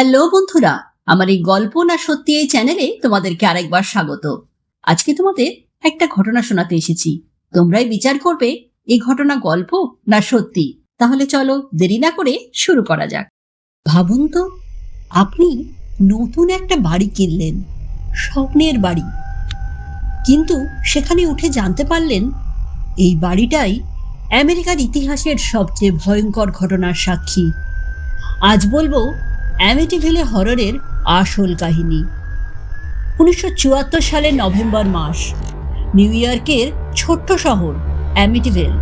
Hello বন্ধুরা, আমার এই গল্প না সত্যি এই চ্যানেলে তোমাদেরকে আরেকবার স্বাগত। আজকে তোমাদের একটা ঘটনা শোনাতে এসেছি। তোমরাই বিচার করবে এই ঘটনা গল্প না সত্যি। তাহলে চলো দেরি না করে শুরু করা যাক। ভাবুন তো, আপনি নতুন একটা বাড়ি কিনলেন, স্বপ্নের বাড়ি। কিন্তু সেখানে উঠে জানতে পারলেন, এই বাড়িটাই আমেরিকার ইতিহাসের সবচেয়ে ভয়ঙ্কর ঘটনার সাক্ষী। আজ বলব অ্যামিটিভিলে হররের আসল কাহিনী। উনিশশো চুয়াত্তর সালের নভেম্বর মাস, নিউ ইয়র্কের ছোট্ট শহর অ্যামিটিভেল।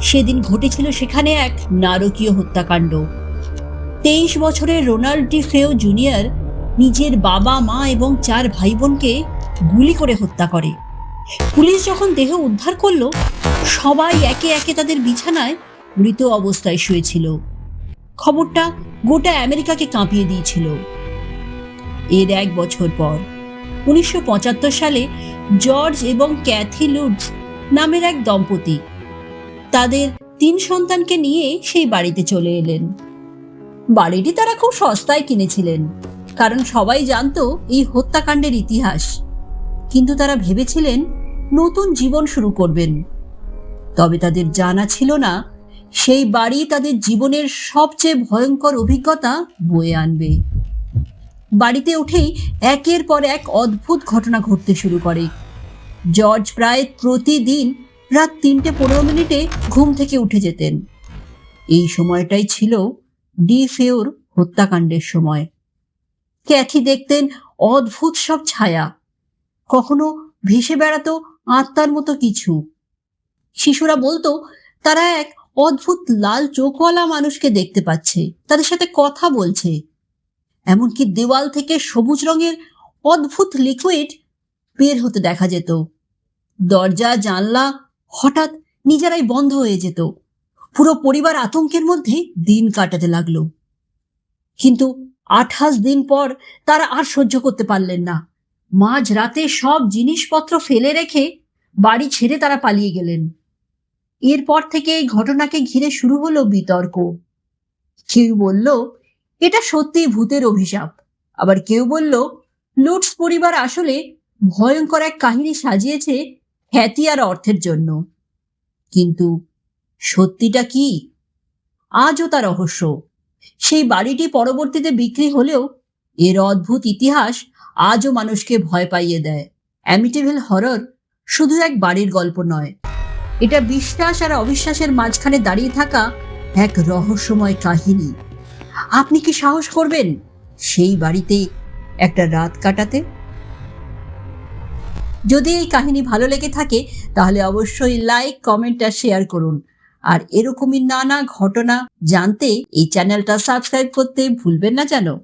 সেদিন ঘটেছিল সেখানে এক নারকীয় হত্যাকাণ্ড। তেইশ বছরের রোনাল্ড ডি ফেও জুনিয়র নিজের বাবা, মা এবং চার ভাই বোনকে গুলি করে হত্যা করে। পুলিশ যখন দেহ উদ্ধার করল, সবাই একে একে তাদের বিছানায় মৃত অবস্থায় শুয়েছিল। খবরটা গোটা আমেরিকাকে কাঁপিয়ে দিয়েছিল। এর এক বছর পর, উনিশশো পঁচাত্তর সালে জর্জ এবং ক্যাথি লুডস নামের এক দম্পতি তাদের তিন সন্তানকে নিয়ে সেই বাড়িতে চলে এলেন। বাড়িটি তারা খুব সস্তায় কিনেছিলেন, কারণ সবাই জানতো এই হত্যাকাণ্ডের ইতিহাস। কিন্তু তারা ভেবেছিলেন নতুন জীবন শুরু করবেন। তবে তাদের জানা ছিল না সেই বাড়ি তাদের জীবনের সবচেয়ে ভয়ঙ্কর অভিজ্ঞতা বয়ে আনবে। বাড়িতে উঠেই একের পর এক অদ্ভুত ঘটনা ঘটতে শুরু করে। জর্জ প্রায় প্রতিদিন রাত তিনটে পনেরো মিনিটে ঘুম থেকে উঠে যেতেন। এই সময়টাই ছিল ডি ফেওর হত্যাকাণ্ডের সময়। ক্যাথি দেখতেন অদ্ভুত সব ছায়া। কখনো ভেসে বেড়াতো আত্মার মতো কিছু। শিশুরা বলতো, তারা এক অদ্ভুত লাল চোখওয়ালা মানুষকে দেখতে পাচ্ছে। তাদের সাথে কথা বলছে। এমনকি দেওয়াল থেকে সবুজ রঙের অদ্ভুত লিকুইড বের হতে দেখা যেত। দরজা, জানলা হঠাৎ নিজেরাই বন্ধ হয়ে যেত। পুরো পরিবার আতঙ্কের মধ্যে দিন কাটাতে লাগল। কিন্তু আঠাশ দিন পর তারা আর সহ্য করতে পারলেন না। মাঝ রাতে সব জিনিসপত্র ফেলে রেখে বাড়ি ছেড়ে তারা পালিয়ে গেলেন। এরপর থেকে এই ঘটনাকে ঘিরে শুরু হলো বিতর্ক। কেউ বলল, এটা সত্যিই ভূতের অভিশাপ। আবার কেউ বলল, লুটস পরিবার আসলে ভয়ঙ্কর এক কাহিনী সাজিয়েছে খ্যাতি আর অর্থের জন্য। কিন্তু সত্যিটা কি? আজও তা রহস্য। সেই বাড়িটি পরবর্তীতে বিক্রি হলেও এর অদ্ভুত ইতিহাস আজও মানুষকে ভয় পাইয়ে দেয়। অ্যামিটেভিল হরর শুধু এক বাড়ির গল্প নয় এটা বিশ্বাস আর অবিশ্বাসের মাঝখানে দাঁড়িয়ে থাকা এক রহস্যময় কাহিনী। আপনি কি সাহস করবেন সেই বাড়িতে একটা রাত কাটাতে? যদি এই কাহিনী ভালো লেগে থাকে, তাহলে অবশ্যই লাইক কমেন্ট আর শেয়ার করুন। আর এরকমই নানা ঘটনা জানতে এই চ্যানেলটা সাবস্ক্রাইব করতে ভুলবেন না জানো